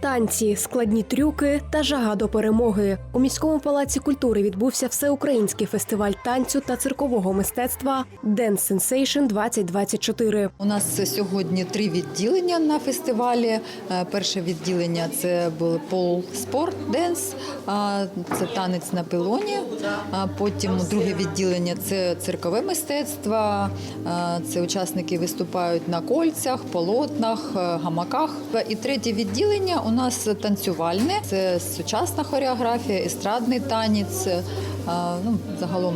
Танці, складні трюки та жага до перемоги. У міському палаці культури відбувся всеукраїнський фестиваль танцю та циркового мистецтва Dance Sensation 2024. У нас сьогодні три відділення на фестивалі. Е, Перше відділення це був пол спорт денс, це танець на пилоні. Потім друге відділення це циркове мистецтво. Це учасники виступають на кольцях, полотнах, е, гамаках. І третє відділення у нас танцювальне. Це сучасна хореографія, естрадний танець. Ну, загалом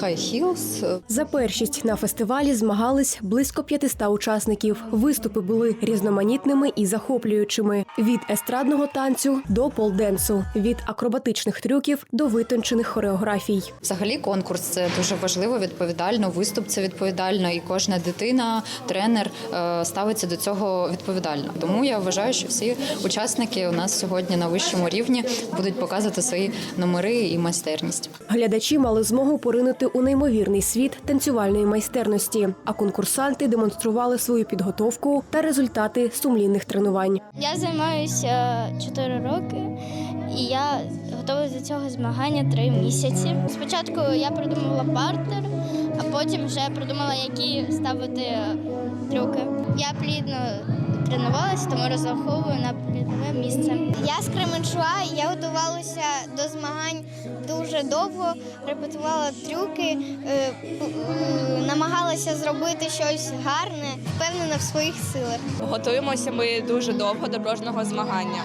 хай хілс. За першість на фестивалі змагались близько 500 учасників. Виступи були різноманітними і захоплюючими: від естрадного танцю до полденсу, від акробатичних трюків до витончених хореографій. Взагалі конкурс це дуже важливо, відповідально. Виступ це відповідально, і кожна дитина, тренер е, ставиться до цього відповідально. Тому я вважаю, що всі учасники у нас сьогодні на вищому рівні будуть показувати свої номери і майстерність. Глядачі мали змогу поринути у неймовірний світ танцювальної майстерності, а конкурсанти демонстрували свою підготовку та результати сумлінних тренувань. Я займаюся 4 роки, і я готова до цього змагання 3 місяці. Спочатку я придумала партер, а потім вже придумала, які ставити трюки. Я плідно тренувалася, тому розраховую на призове місце. Я з Кременчуа, я готувалася до змагань дуже довго, репетувала трюки, е, намагалася зробити щось гарне, впевнена в своїх силах. Готуємося ми дуже довго до кожного змагання.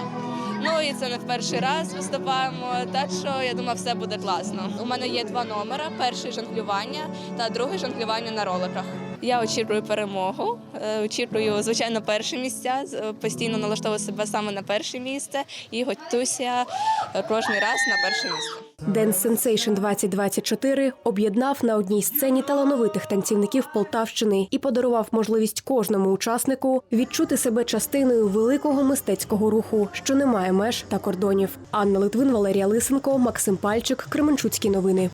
Ну і це не в перший раз виступаємо, так що я думаю, все буде класно. У мене є два номери: перший жонглювання та другий жонглювання на роликах. Я очікую перемогу, е, очікую, звичайно, перше місця. е, Постійно налаштовую себе саме на перше місце і готуюся е, кожен раз на перше місце. Dance Sensation 2024 об'єднав на одній сцені талановитих танцівників Полтавщини і подарував можливість кожному учаснику відчути себе частиною великого мистецького руху, що не має меж та кордонів. Анна Литвин, Валерія Лисенко, Максим Пальчик, Кременчуцькі новини.